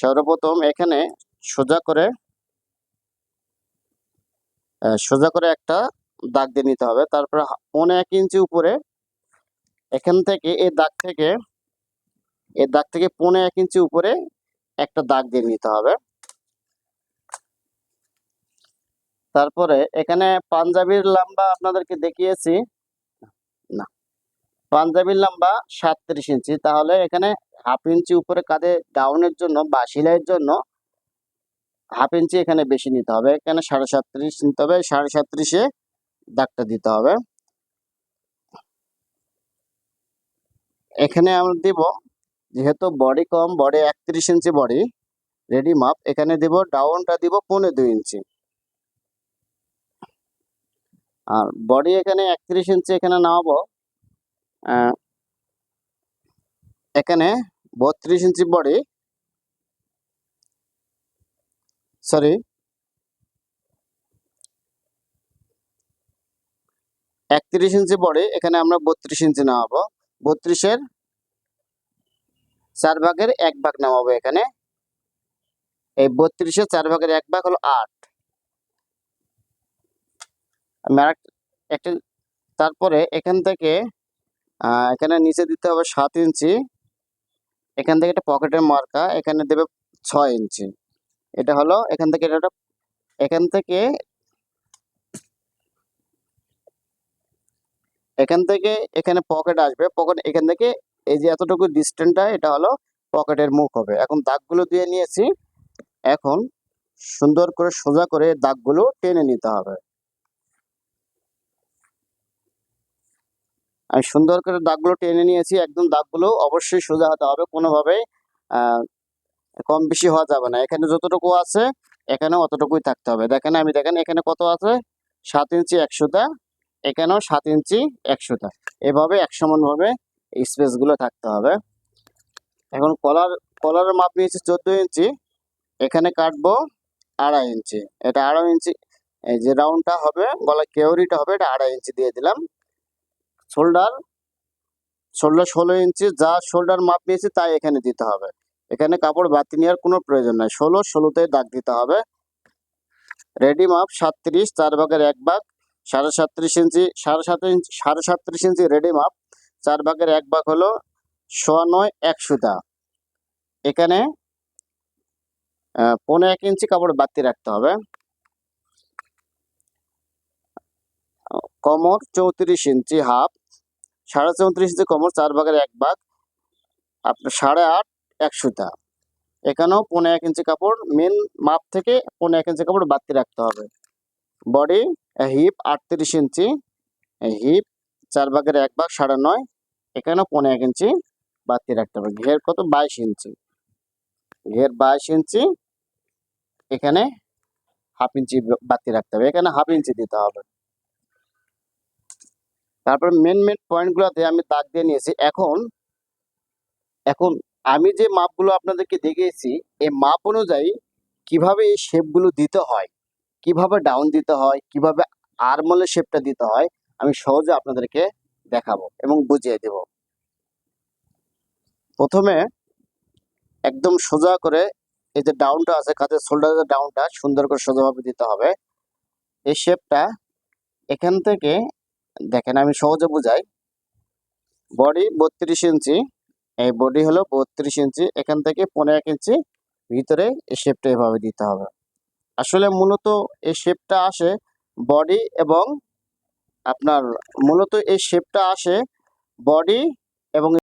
সর্বপ্রথম এখানে সোজা করে সোজা করে একটা দাগ দিয়ে নিতে হবে। তারপরে পৌনে এক ইঞ্চি উপরে এখান থেকে এই দাগ থেকে এই দাগ থেকে পৌনে এক ইঞ্চি উপরে একটা দাগ দিয়ে নিতে হবে। তারপরে এখানে পাঞ্জাবির লম্বা আপনাদেরকে দেখিয়েছি, না, পাঞ্জাবির লম্বা সাতত্রিশ ইঞ্চি। তাহলে এখানে হাফ ইঞ্চি উপরে কাঁধে ডাউনের জন্য বা সেলাইয়ের জন্য হাফ ইঞ্চি এখানে বেশি নিতে হবে। এখানে সাড়ে সাতত্রিশ নিতে হবে, সাড়ে সাতত্রিশে দাগটা দিতে হবে। এখানে আমরা দিব, যেহেতু বডি কম বডি একত্রিশ ইঞ্চি বডি রেডি মাপ এখানে দিব ডাউনটা দিব পৌনে দুই ইঞ্চি। আর বডি এখানে একত্রিশ ইঞ্চি এখানে নামাবো। এখানে বত্রিশ ইঞ্চি বডি। সরি একত্রিশ ইঞ্চি বডি, এখানে আমরা বত্রিশ ইঞ্চি নামাবো। বত্রিশের চার ভাগের এক ভাগ নামাবো এখানে। এই বত্রিশের চার ভাগের এক ভাগ হলো আট। আমি একটা তারপরে এখান থেকে এখানে নিচে দিতে হবে সাত ইঞ্চি। এখান থেকে একটা পকেটের মার্কা, এখানে দেবে ছয় ইঞ্চি। এটা হলো এখান থেকে এটা এখান থেকে এখান থেকে এখানে পকেট আসবে। পকেট, এখান থেকে এই যে এতটুকু ডিস্টেন্সটা এটা হলো পকেটের মুখ হবে। এখন দাগগুলো দিয়ে নিয়েছি। এখন সুন্দর করে সোজা করে দাগগুলো টেনে নিতে হবে। আমি সুন্দর করে দাগগুলো টেনে নিয়েছি, একদম দাগগুলো অবশ্যই সোজা হতে হবে, কোনোভাবে কম বেশি হওয়া যাবে না। এখানে যতটুকু আছে এখানে অতটুকুই থাকতে হবে। দেখেন আমি, দেখেন এখানে কত আছে? সাত ইঞ্চি একশোটা, এখানেও সাত ইঞ্চি একশোটা। এভাবে এক সমানভাবে স্পেসগুলো থাকতে হবে। এখন কলার, কলারের মাপ নিয়েছি চোদ্দ ইঞ্চি, এখানে কাটবো আড়াই ইঞ্চি। এটা আড়াই ইঞ্চি, এই যে রাউন্ডটা হবে গলার কেউরিটা হবে, এটা আড়াই ইঞ্চি দিয়ে দিলাম। শোল্ডার। শোল্ডার ষোলো ইঞ্চি যা শোল্ডার মাপ নিয়েছি তাই এখানে দিতে হবে। এখানে কাপড় বাতি নেওয়ার কোনো প্রয়োজন নাই। ষোলো ষোলোতে দাগ দিতে হবে। রেডি মাপ সাতত্রিশ চার ভাগের এক ভাগ সাড়ে সাতত্রিশ ইঞ্চি সাড়ে সাত ইঞ্চি সাড়ে সাতত্রিশ ইঞ্চি রেডি মাপ চার ভাগের এক ভাগ হলো সোয়া নয় এক সুতা। এখানে আহ, পৌনে এক ইঞ্চি কাপড় বাতি রাখতে হবে। কমর চৌত্রিশ ইঞ্চি হাফ সাড়ে চৌত্রিশ ইঞ্চি কমর, চার ভাগের এক ভাগ। আপনার সাড়ে আট, এক সুতা। এখানেও পৌনে এক ইঞ্চি কাপড়। মেন মাপ থেকে পৌনে এক ইঞ্চি কাপড় বাতি রাখতে হবে। বডি হিপ আটত্রিশ ইঞ্চি। হিপ চার ভাগের এক ভাগ, সাড়ে নয়। এখানেও পৌনে এক ইঞ্চি বাতি রাখতে হবে। ঘের কত? বাইশ ইঞ্চি। ঘের বাইশ ইঞ্চি। এখানে হাফ ইঞ্চি বাড়তি রাখতে হবে। এখানে হাফ ইঞ্চি দিতে হবে। তারপর মেন মেন পয়েন্টগুলোতে আমি দাগ দিয়ে নিয়েছি। এখন এখন আমি যে মাপগুলো আপনাদেরকে দেখিয়েছি, এই মাপ অনুযায়ী কীভাবে এই শেপগুলো দিতে হয়, কীভাবে ডাউন দিতে হয়, কীভাবে আরমলের শেপটা দিতে হয়, আমি সহজে আপনাদেরকে দেখাবো এবং বুঝিয়ে দেব। প্রথমে একদম সোজা করে এই যে ডাউনটা আছে, কাঁধের শোল্ডারের ডাউনটা সুন্দর করে সোজাভাবে দিতে হবে। এই শেপটা এখান থেকে দেখেন, আমি সহজে বুঝাই। বডি বত্রিশ ইঞ্চি, এই বডি হলো বত্রিশ ইঞ্চি, এখান থেকে পনেরো এক ইঞ্চি ভিতরে এই শেপটা এভাবে দিতে হবে। আসলে মূলত এই শেপটা আসে বডি এবং আপনার মূলত এই শেপটা আসে বডি এবং